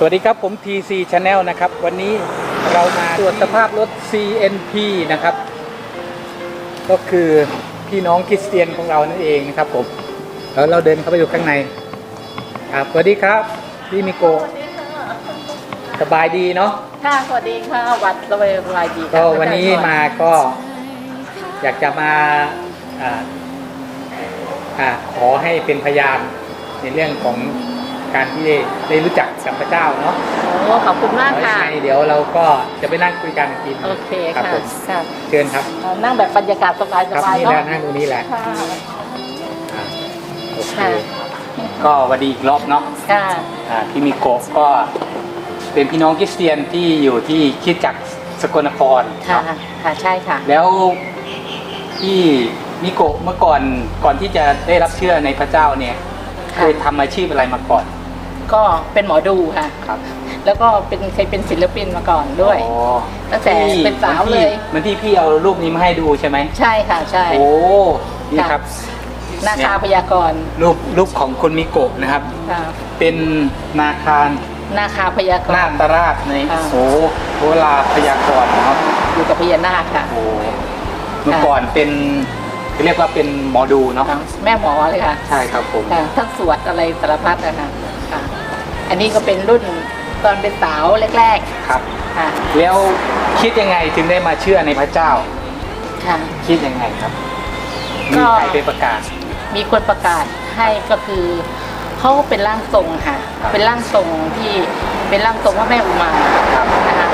สวัสดีครับผม TC Channel นะครับ วันนี้เรามาตรวจสภาพรถ CNP นะครับ ก็คือพี่น้องคริสเตียนของเรานั่นเองนะครับผมแล้วเราเดินเข้าไปดูข้างในครับสวัสดีครับ พี่มิโกะสบายดีเนาะค่ะ สวัสดีค่ะ วัดสบายสบายดีค่ะก็วันนี้มาก็อยากจะมาอ่าอ่าขอให้เป็นพยานในเรื่องของการที่ได้รู้จัก กับพระเจ้าเนาะโอ้ขอบคุณมากแล้วยัค่ะงไงเดี๋ยวเราก็จะไปนั่งคุยกันอีกทีหนึ่งโอเคครับค่ะผมค่ะเชิญครับเอ่อนั่งแบบบรรยากาศสบายสครับ บายนี่เนาะแหละนั่งตรงนี้แหละค่ะ อ่าโอเคค่ะ ก็สวันดีอีกรอบเนาะค่ะ อ่าพี่มิโกะก็เป็นพี่น้องคริสเตียนที่อยู่ที่คริดจักรสกลนครค่ะ เนาะค่ะ ใช่ค่ะ แล้วพี่มิโกะเมื่อก่อนก่อนที่จะได้รับเชื่อในพระเจ้าเนี่ยเคค่ะยทำอาชีพอะไรมาก่อน ก็เป็นหมอดูค่ะ ครับแล้วก็เป็นเคยเป็นศิลปินมาก่อนด้วย อ๋อตั้งแต่ที่เป็นสาวเลยเหมันที่พี่เอารูปนี้มาให้ดูใช่ไหมใช่ค่ะใช่ โอ้นี่ครับนาคาพยากรณ์รูปรูปของคุณมิโกะนะครับ ค่ะเป็นนาคารนาคาพยากนารณ์ ตราชในค่ะโอ้โหลาพยากรณ์นะครับ อยู่กับพญานาคค่ะ โอ้เมื่อก่อนเป็นเรียกว่าเป็นหมอดูเนาะแม่หมอเลยค่ะใช่ครับผม ค่ะท่านสวดอะไรสารพัดนะคะ ค่ะ อันนี้ก็เป็นรุ่นตอนเป็นสาวแรกครับ ๆ ค่ะ แล้วคิดยังไงถึงได้มาเชื่อในพระเจ้า ค่ะ คิดยังไงครับ ก็ มีใครไปประกาศ มีคนประกาศให้ก็คือเขาเป็นร่างทรงค่ะ ครับ เป็นร่างทรงที่เป็นร่างทรงว่าแม่อุมาครับนะคะ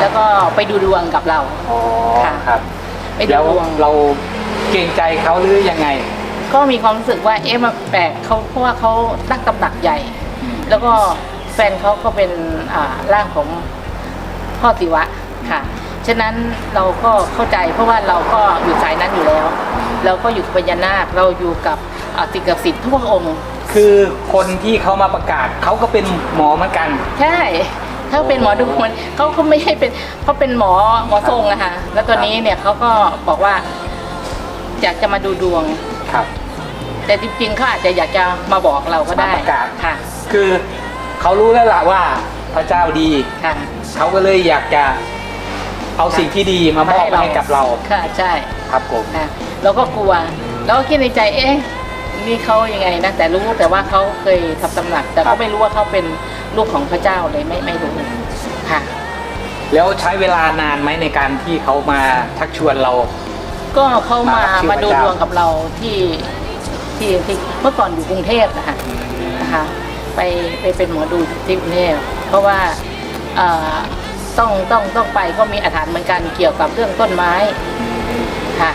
แล้วก็ไปดูดวงกับเรา อ๋อค่ะ ครับ ไปดูแล้วดวงเราเกรงใจเขาหรือยังไง ก็มีความรู้สึกว่าเอ๊ะมันแปลกเขาเพราะว่าเขาตั้งตำหนักใหญ่ แล้วก็แฟนเขาก็เป็นอ่าร่างของพ่อศิวะค่ะ ฉะนั้นเราก็เข้าใจเพราะว่าเราก็อยู่สายนั้นอยู่แล้ว เราก็อยู่กับพญานาคเราอยู่กับอ่าสิ่งศักดิ์สิทธิ์ทุกพระองค์คือคนที่เขามาประกาศเขาก็เป็นหมอเหมือนกัน ใช่ถ้าเป็นหมอดูมันเขาก็ไม่ใช่เป็นเขาเป็นหมอหมอทรงนะคะแล้วตอนนี้เนี่ยเขาก็บอกว่าอยากจะมาดูดวงครับ แต่จริงๆเขาอาจจะอยากจะมาบอกเราก็ได้มาประกาศ ค่ะคือเขารู้แล้วล่ะว่าพระเจ้าดี ค่ะเขาก็เลยอยากจะเอาสิ่งที่ดีมามอบให้กับเราค่ะใช่ครับผม ค่ะเราก็กลัวเราก็คิดในใจเอ๊ะนี่เขายังไงนะแต่รู้แต่ว่าเขาเคยทำตำหนัก แต่ครัก็บ ไม่รู้ว่าเขาเป็นลูกของพระเจ้าเลยไม่ไม่รู้ค่ะ แล้วใช้เวลานานไหมในการที่เขามาชักชวนเรา ก็เขามามารับชื่อมาดูพระดเจ้าวงกับเราที่ ที่ที่เมื่อก่อนอยู่กรุงเทพนะคะนะคะไปไปเป็นหมอดูที่กรุงเทพเพราะว่าเอ่อต้องต้องต้องไปก็มีอาถรรพ์เหมือนกันเกี่ยวกับเรื่องต้นไม้ค่ะ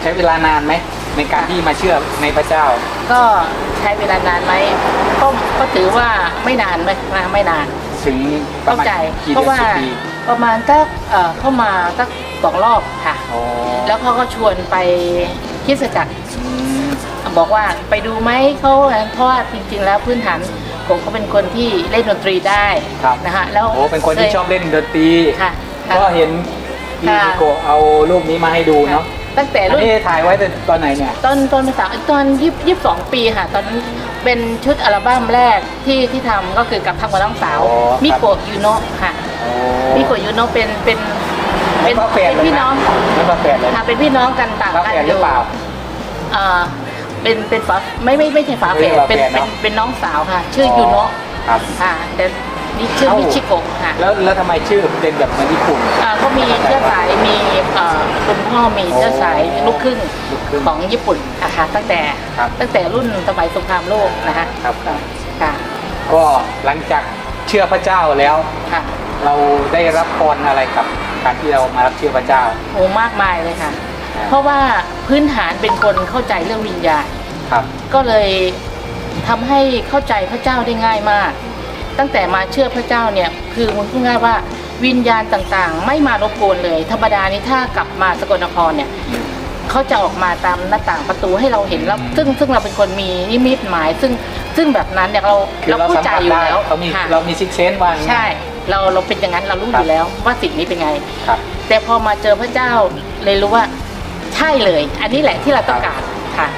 ใช้เวลานานไหมในการที่มาเชื่อในพระเจ้า ก็ใช้เวลานานไหมก็ก็ถือว่าไม่นานไหมนะไม่นาน ถึงประเข้ามาณใจกี่เพเดือราะนว่าสิบปีประมาณสักเอ่อเข้ามาสักสองรอบค่ะอ๋อแล้วเขาก็ชวนไปคริดจักรอืม บอกว่าไปดูไหมเขาเพราะว่าจริงๆ แล้วพื้นฐานผมเขาเป็นคนที่เล่นดนตรีได้ครับ นะคะแล้วโอ้เป็นคนที่ยชอบเล่นดนตรีค่ะค่ะ ก็เห็นพี่ค่ะนิโกะเอารูปนี้มาให้ดูเนาะตั้งแต่อันรุ่น นี้ถ่ายไว้ตอนไหนเนี่ย ตอนตอนภาษาตอนยี่ยี่สิบสองปีค่ะ ตอนนั้นเป็นชุดอัลบั้มแรกที่ที่ทำก็คือกับทางกับน้องสาว อ๋อครับ มิโกะยูโนะค่ะโอ้มิโกะยูโนะเป็นเป็นเป็นไม่ฝาแฝดเป็นเลยพี่น้องไม่ฝาแฝดเลยค่ะเป็นพี่น้องกันต่างฝากันแฝดอหรือยู่เปล่าอ่า เป็นเป็นฝาไม่ไม่ไม่ใช่ฝาแฝดไม่เป็นใช่ฝาแฝดเป็นเนอะ เป็นน้องสาวค่ะ ชื่อยูโนะครับค่ะแต่นี่ชื่อเอ้ามิชิโกะค่ะแล้วแล้วทำไมชื่อเป็นแบบเหมือนญี่ปุ่น อ่าก็มีเชื้อสายมีเอ่อคุณพ่อมีเชื้อสายลูกครึ่งลูกครึ่งของญี่ปุ่นนะคะตั้งแต่ครับ ตั้งแต่รุ่นสมัยสงครามโลกนะคะครับค่ะก็หลังจากเชื่อพระเจ้าแล้ว ค่ะเราได้รับพรอะไรกับการที่เรามารับเชื่อพระเจ้าโอ้มากมายเลยค่ะครับ เพราะว่าพื้นฐานเป็นคนเข้าใจเรื่องวิญญาณครับ ก็เลยทำให้เข้าใจพระเจ้าได้ง่ายมาก ตั้งแต่มาเชื่อพระเจ้าเนี่ยคือมันพูดง่ายว่าวิญญาณต่างๆ ไม่มารบกวนเลย ธรรมดานี้ถ้ากลับมาสกลนครเนี่ยเขาจะออกมาตามหน้าต่างประตูให้เราเห็นแล้วซึ่งซึ่งเราเป็นคนมีนิมิตหมาย ซึ่งซึ่งแบบนั้นเนี่ยเราคือเราเราเข้าสัมใจผัสอยู่ได้แล้วเขามีค่ะเรามีซิกเซนว่าอย่างนั้นใช่ เราเราเป็นอย่างนั้นเรารู้คอรับยู่แล้วว่าสิ่งนี้เป็นไง ครับ แต่พอมาเจอพระเจ้าเลยรู้ว่า ใช่เลย อันนี้แหละที่เราต้องการค่ะ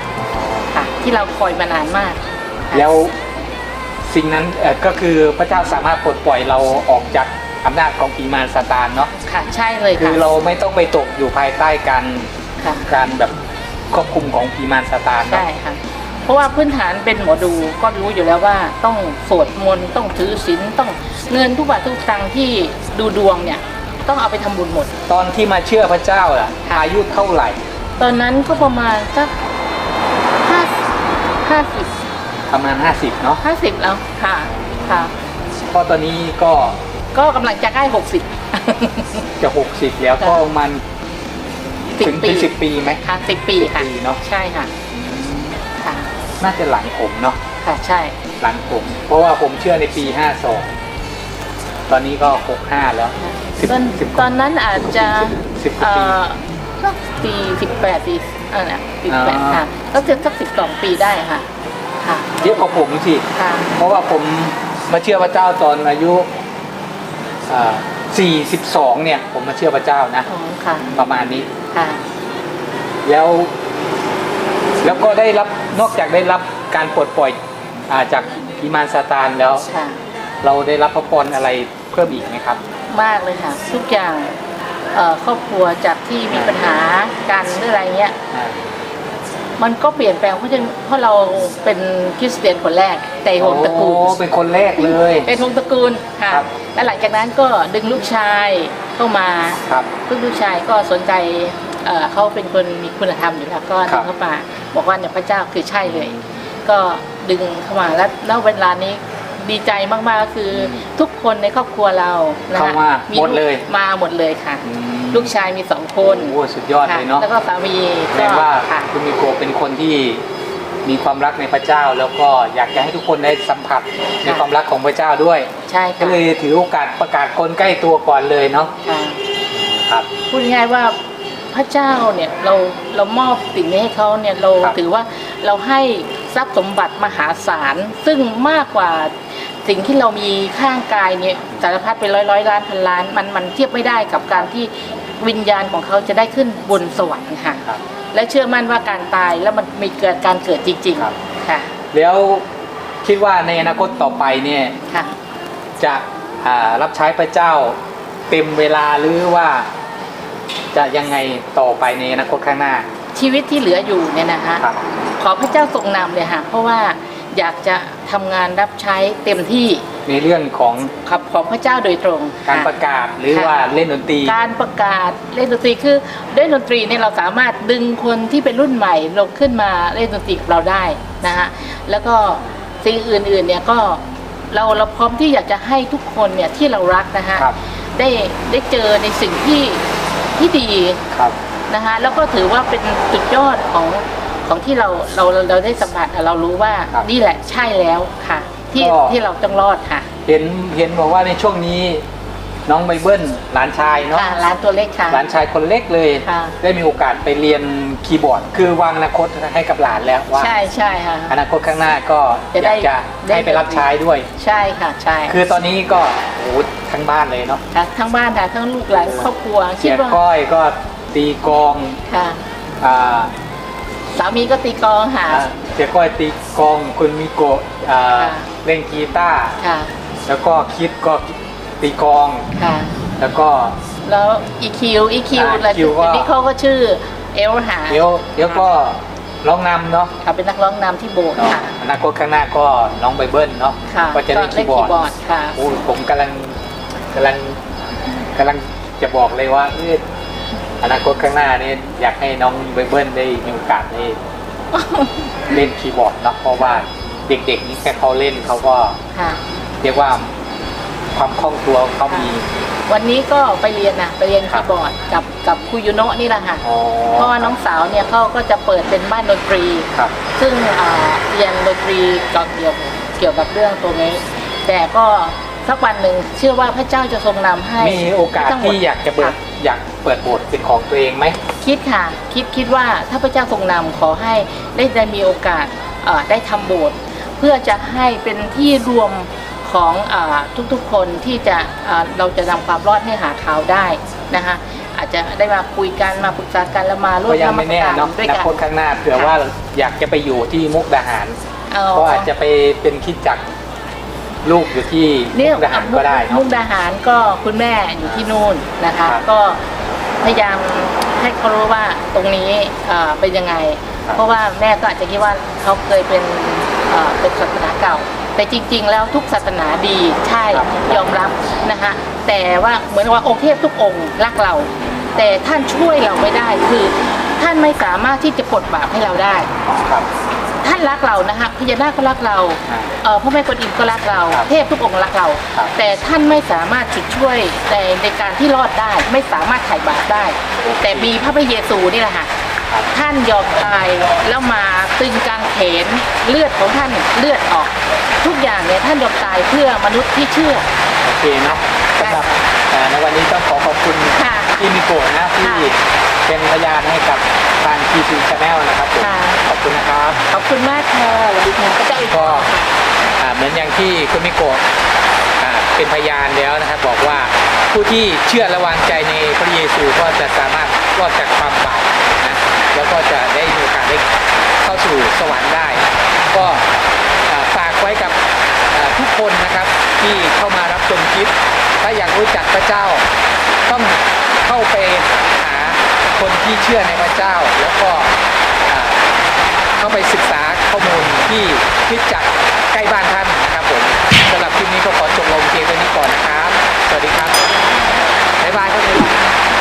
ค่ะ ที่เราคอยมานานมากค่ะแล้วสิ่งนั้นเอ่อก็คือพระเจ้าสามารถปลดปล่อยเราออกจากอำนาจของปีมารซาตานเนาะค่ะใช่เลยคืค่ะอเราไม่ต้องไปตกอยู่ภายใต้การค่ะ การแบบควบคุมของปีมารซาตานเนาะใช่ค่ะ เพราะว่าพื้นฐานเป็นหมอดูก็รู้อยู่แล้วว่าต้องสวดมนต์ต้องถือศีลต้องเงินทุกบาททุกสตังค์ที่ดูดวงเนี่ย ต้องเอาไปทำบุญหมด ตอนที่มาเชื่อพระเจ้าอะค่ะ อายุเท่าไหร่ ตอนนั้นก็ประมาณสักห้าห้าสิบประมาณ 50 เนาะห้าสิบแล้วค่ะค่ะเพราะตอนนี้ก็ก็กำลังจะใกล้หกสิบ จะ 60 แล้วค่ะก็มันสิบถึงปี ถึงสิบปีไหมค่ะสิบปีค่ะสิบปีเนอะใช่ค่ะค่ะน่าจะหลังผมเนาะค่ะใช่ หลังผม เพราะว่าผมเชื่อในปี 52 ตอนนี้ก็ 65 แล้ว สิบตอนสิบตอนนั้นอาจจะสิบกว่าเอ่ปีอ สักปีสิบแปดปีอ่าสิบแปดอ่าค่ะก็คือสักสิบสองปีได้ค่ะ ค่ะเยอะกว่าผมสิค่ะเพราะว่าผมมาเชื่อพระเจ้าตอนอายุอ่า42เนี่ย ผมมาเชื่อพระเจ้านะอ๋อค่ะประมาณนี้ ค่ะ แล้ว แล้วก็ได้รับนอกจากได้รับการปลดปล่อยอาจากอิมานซาตานแล้ว ค่ะ เราได้รับพระพรอะไรเพิ่มอีกไหมครับ มากเลยค่ะ ทุกอย่างเอ่อ ครอบครัวจากที่มีปัญหากันหรืออะไรเงี้ยอ่ามันก็เปลี่ยนแปลงเพราะฉะนั้นเพราะเราเป็นคริสเตียนคนแรกแต่วงตระกูลโอ้เป็นคนแรกเลยเป็นวงตระกูลค่ะครับและหลังจากนั้นก็ดึงลูกชายเข้ามาครับซึ่งลูกชายก็สนใจเอ่อเขาเป็นคนมีคุณธรรมอยู่แล้วก็ครัดึบงเข้ามาบอกว่าเนี่ยพระเจ้าคือใช่เลย ก็ดึงเข้ามาแล้วแล้วเวลานี้ ดีใจมากๆก็คืออทุกคนในครอบครัวเรานะเข้าฮะมาหมดเลย มาหมดเลยค่ะ อืมลูกชายมีสองคนโอ้สุดยอดค่ะเลยเนาะแล้วก็สามีแสก็ดงว่าค่ะคุณมิโกะเป็นคนที่มีความรักในพระเจ้า แล้วก็อยากจะให้ทุกคนได้สัมผัสในความรักของพระเจ้าด้วย ใช่ก็ค่ะเลยถือโอกาสประกาศคนใกล้ตัวก่อนเลยเนาะค่ะ ครับ พูดง่ายๆว่าพระเจ้าเนี่ยเราเรามอบสิ่งนี้ให้เขาเนี่ยเราครับถือว่าเราให้ ทรัพย์สมบัติมหาศาล ซึ่งมากกว่าสิ่งที่เรามีข้างกายเนี่ยสารพัดเป็นร้อยร้อยล้านพันล้าน มันมันเทียบไม่ได้กับการที่วิญญาณของเขาจะได้ขึ้นบนสวรรค์ค่ะ ครับ และเชื่อมั่นว่าการตายแล้วมันมีเกิดการเกิดจริง ครับ ๆ ค่ะ แล้วคิดว่าในอนาคตต่อไปเนี่ยค่ะ จะอ่ารับใช้พระเจ้าเต็มเวลาหรือว่า จะยังไงต่อไปในอนาคตข้างหน้าชีวิตที่เหลืออยู่เนี่ยนะคะ ครับ ขอพระเจ้าทรงนำเลยค่ะเพราะว่าอยากจะทำงานรับใช้เต็มที่ในเรื่องของขับของพระเจ้าโดยตรงการค่ะประกาศหรือค่ะว่าเล่นดนตรี การประกาศเล่นดนตรีคือเล่นดนตรีเนี่ยเราสามารถดึงคนที่เป็นรุ่นใหม่ลงขึ้นมาเล่นดนตรีกับเราได้นะฮะแล้วก็สิ่งอื่นๆเนี่ยก็เราเราพร้อมที่อยากจะให้ทุกคนเนี่ยที่เรารักนะฮะครับได้ได้เจอในสิ่งที่ที่ดีครับนะคะแล้วก็ถือว่าเป็นสุดยอดของ ของที่เราเราเราเราได้สัมผัสเรารู้ว่าครับนี่แหละใช่แล้วค่ะ ที่ก็ ที่เราต้องรอดค่ะเห็นเห็นบอกว่าในช่วงนี้น้องไบเบิลหลานชายเนาะค่ะร้านตัวเล็กค่ะ หลานชายคนเล็กเลย ค่ะ ได้มีโอกาสไปเรียนคีย์บอร์ด คือวางอนาคตให้กับหลานแล้วว่า ใช่ใช่ค่ะ อนาคตข้างหน้าก็จะอได้ยากจะได้ ให้ไปรับใช้ด้วย ใช่ค่ะใช่คือตอนนี้ก็โอ้โหทั้งบ้านเลยเนาะค่ะทั้งบ้านค่ะทั้งลูกหลานครอบครัวคิเสีดยว่าก้อยก็ตีกลองค่ะ อ่า สามีก็ตีกลองค่ะอ่าเสียก้อยตีกลองคุณมิโกะอ่าค่ะเล่นกีตาร์ค่ะแล้วก็คิดก็ตีกลองค่ะแล้วก็แล้ว EQ EQ อ่าอะไร EQ ก็นี่เขาก็ชื่อเอลหาเดี๋ยวเดี๋ยวก็ร้องนำเนาะค่ะเป็นนักร้องนำที่โบสถ์เนาะค่ะอนาคตข้างหน้าก็น้องไบเบิลเนาะค่ะก็จะเล่นคีย์บอร์ดค่ะโอ้ยผมกำลังกำลังกำลังจะบอกเลยว่าเอย อนาคตข้างหน้านี่อยากให้น้องไบเบิลได้มีโอกาสได้เล่นคีย์บอร์ดเนาะเพราะว่าเด็กๆนี่แค่เขาเล่นเขาก็ค่ะ เรียกว่าความคล่องตัวเขามี วันนี้ก็ไปเรียนนะไปเรียนครัคีบย์บอร์ดกับกับครูยุโนะนี่แหละค่ะอ๋อเพราะว่าน้องสาวเนี่ยเขาก็จะเปิดเป็นบ้านดนตรีครับซึ่งอ่าเรียนดนตรีเกี่ยวเกี่ยวกับเรื่องตัวนี้ แต่ก็ สักวันหนึ่งเชื่อว่าพระเจ้าจะทรงนำให้มีโอกาสทั้งหมดที่อยากจะเปิดค่อยากเปิดโบสถ์เป็นของตัวเองไหมคิดค่ะ คิดคิดว่าถ้าพระเจ้าทรงนำขอให้ได้ได้มีโอกาสเอ่อได้ทำโบสถ์เพื่อจะให้เป็นที่รวมของอาทุกๆคนที่จะอ่าเราจะนำความรอดให้หาเขาได้นะคะอาจจะได้มาคุยกันมาปรึกษากันแล้วมาร่วก็มยังไม่แน่ทำกิจกรรเนาะด้วยอนากันคตข้างหน้าเผื่อว่าอยากจะไปอยู่ที่มุกดาหาร เอาก็อาจจะไปเป็นคริดจักร ลูกอยู่ที่เนี่ยมุกดาหารก็ได้มุเนาะกดาหารก็คุณแม่อยู่ที่นู่นนะคะ ครับก็พยายามให้เขารู้ว่าตรงนี้เอ่อเป็นยังไง ครับ เพราะว่าแม่ก็อาจจะคิดว่าเขาเคยเป็นเอ่อเป็นศาสนาเก่า แต่จริง ๆ แล้วทุกศาสนาดีใช่ยอมรับนะคะแต่ว่าเหมือนว่าองค์เทพทุกองค์รักเรา แต่ท่านช่วยเราไม่ได้คือ ท่านไม่สามารถที่จะปลดบาปให้เราได้ ครับ ท่านรักเรานะคะพญานาคก็รักเราอ่าเอ่อพระแม่กวนอิมก็รักเรา ครับเทพทุกองค์รักเรา ครับ แต่ท่านไม่สามารถจุดช่วยในในการที่รอดได้ ไม่สามารถไถ่บาปได้ แต่มีพระพระเยซูนี่แหละค่ะครับท่านยอมตายแล้วมาตึงกางเขนเลือดของท่านเลือดออก ทุกอย่างเนี่ยท่านยอมตายเพื่อมนุษย์ที่เชื่อ โอเคเนาะสำหรับเอ่อในวันนี้ต้องขอขอบคุณค่ะพี่มิโกะนะที่ค่ะเป็นพยานให้กับ ทางทีซีชาแนลนะครับผมค่ะ ขอบคุณนะครับ ขอบคุณมากค่ะสวัสดีค่ะพระเจ้าอวยพก็รค่ะอ่าเหมือนอย่างที่คุณมิโกะอ่าเป็นพยานแล้วนะครับ บอกว่าผู้ที่เชื่อและวางใจในพระเยซูก็จะสามารถรอดจากความบาปนะแล้วก็จะได้มีโอกาสได้เข้าสู่สวรรค์ได้ ก็อ่าฝากไว้กับอ่าทุกคนนะครับที่เข้ามารับชมคลิป ถ้าอยากรู้จักพระเจ้า ต้องเข้าไปหา คนที่เชื่อในพระเจ้า แล้วก็เข้าไปศึกษาข้อมูลที่คิดจักใกล้บ้านท่านนะครับผมสำหรับคลิปนี้ก็ขอจบลงเพียงเท่านี้ก่อนนะครับ สวัสดีครับบ๊ายบายครับ